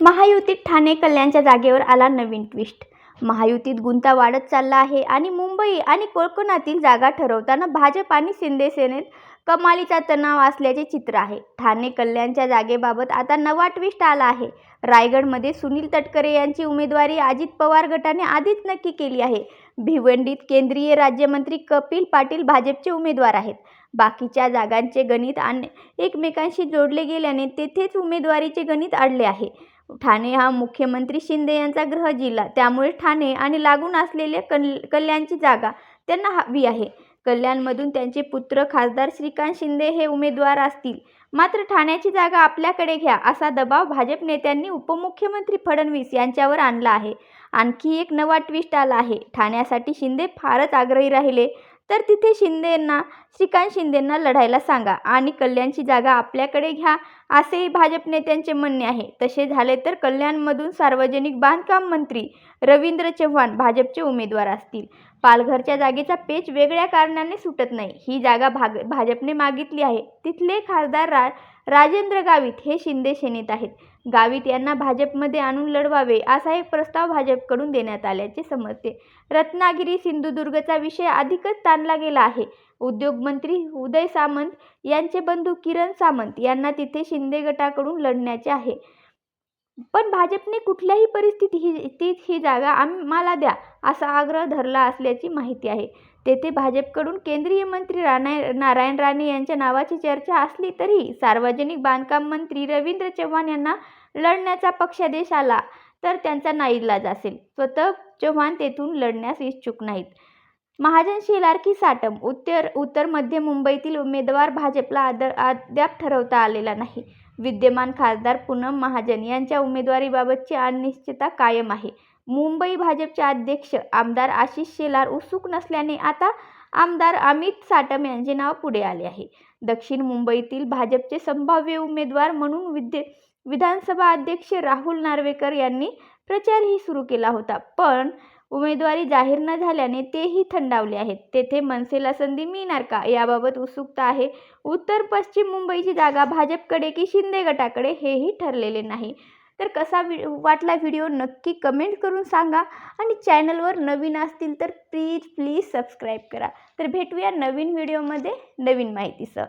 महायुतीत ठाणे कल्याणच्या जागेवर आला नवीन ट्विस्ट. महायुतीत गुंता वाढत चालला आहे आणि मुंबई आणि कोकणातील जागा ठरवताना भाजप आणि शिंदे सेनेत कमालीचा तणाव असल्याचे चित्र आहे. ठाणे कल्याणच्या जागेबाबत आता नवा ट्विस्ट आला आहे. रायगडमध्ये सुनील तटकरे यांची उमेदवारी अजित पवार गटाने आधीच नक्की केली आहे. भिवंडीत केंद्रीय राज्यमंत्री कपिल पाटील भाजपचे उमेदवार आहेत. बाकीच्या जागांचे गणित आणि एकमेकांशी जोडले गेल्याने तेथेच उमेदवारीचे गणित अडले आहे. ठाणे हा मुख्यमंत्री शिंदे यांचा ग्रह जिल्हा त्यामुळे ठाणे आणि लागून असलेल्या कल कल्याणची जागा त्यांना हवी आहे. कल्याणमधून त्यांचे पुत्र खासदार श्रीकांत शिंदे हे उमेदवार असतील. मात्र ठाण्याची जागा आपल्याकडे घ्या असा दबाव भाजप नेत्यांनी उपमुख्यमंत्री फडणवीस यांच्यावर आणला आहे. आणखी एक नवा ट्विस्ट आला आहे. ठाण्यासाठी शिंदे फारच आग्रही राहिले. तर तिथे शिंदेंना श्रीकांत शिंदेंना लढायला सांगा आणि कल्याणची जागा आपल्याकडे घ्या असेही भाजप नेत्यांचे म्हणणे आहे. तसे झाले तर कल्याणमधून सार्वजनिक बांधकाम मंत्री रवींद्र चव्हाण भाजपचे उमेदवार असतील. पालघरच्या जागेचा पेच वेगळ्या कारणाने सुटत नाही. ही जागा भाग भाजपने मागितली आहे. तिथले खासदार रा राजेंद्र गावित हे शिंदे सेनेत आहेत. गावित यांना भाजपमध्ये आणून लढवावे असा एक प्रस्ताव भाजपकडून देण्यात आल्याचे समजते. रत्नागिरी सिंधुदुर्गचा विषय अधिकच ताणला गेला आहे. उद्योगमंत्री उदय सामंत यांचे बंधू किरण सामंत यांना तिथे शिंदे गटाकडून लढण्याचे आहे. पण भाजपने कुठल्याही परिस्थितीत ही जागा आम्हाला द्या असा आग्रह धरला असल्याची माहिती आहे. तेथे भाजपकडून केंद्रीय मंत्री राणा नारायण राणे यांच्या नावाची चर्चा असली तरी सार्वजनिक बांधकाम मंत्री रवींद्र चव्हाण यांना लढण्याचा पक्षादेश आला तर त्यांचा नाईलाज असेल. स्वतः चव्हाण तेथून लढण्यास इच्छुक नाहीत. महाजन शेलारकी साटम. उत्तर उत्तर मध्य मुंबईतील उमेदवार भाजपला आद अद्याप ठरवता आलेला नाही. विद्यमान खासदार पूनम महाजन यांच्या उमेदवारीबाबतची अनिश्चितता कायम आहे. मुंबई भाजपचे अध्यक्ष आमदार आशिष शेलार उत्सुक नसल्याने आता आमदार अमित साटम यांचे नाव पुढे आले आहे. दक्षिण मुंबईतील भाजपचे संभाव्य उमेदवार म्हणून विद्य विधानसभा अध्यक्ष राहुल नार्वेकर यांनी प्रचारही सुरू केला होता. पण उमेदवारी जाहीर न झाल्याने तेही थंडावले आहेत. तेथे मनसेला संधी मिळणार का? याबाबत उत्सुकता आहे. उत्तर पश्चिम मुंबईची जागा भाजपकडे की शिंदे गटाकडे हेही ठरलेले नाही. तर कसा वि वाटला व्हिडिओ नक्की कमेंट करून सांगा आणि चॅनलवर नवीन असतील तर प्लीज प्लीज सबस्क्राईब करा. तर भेटूया नवीन व्हिडिओमध्ये नवीन माहितीसह.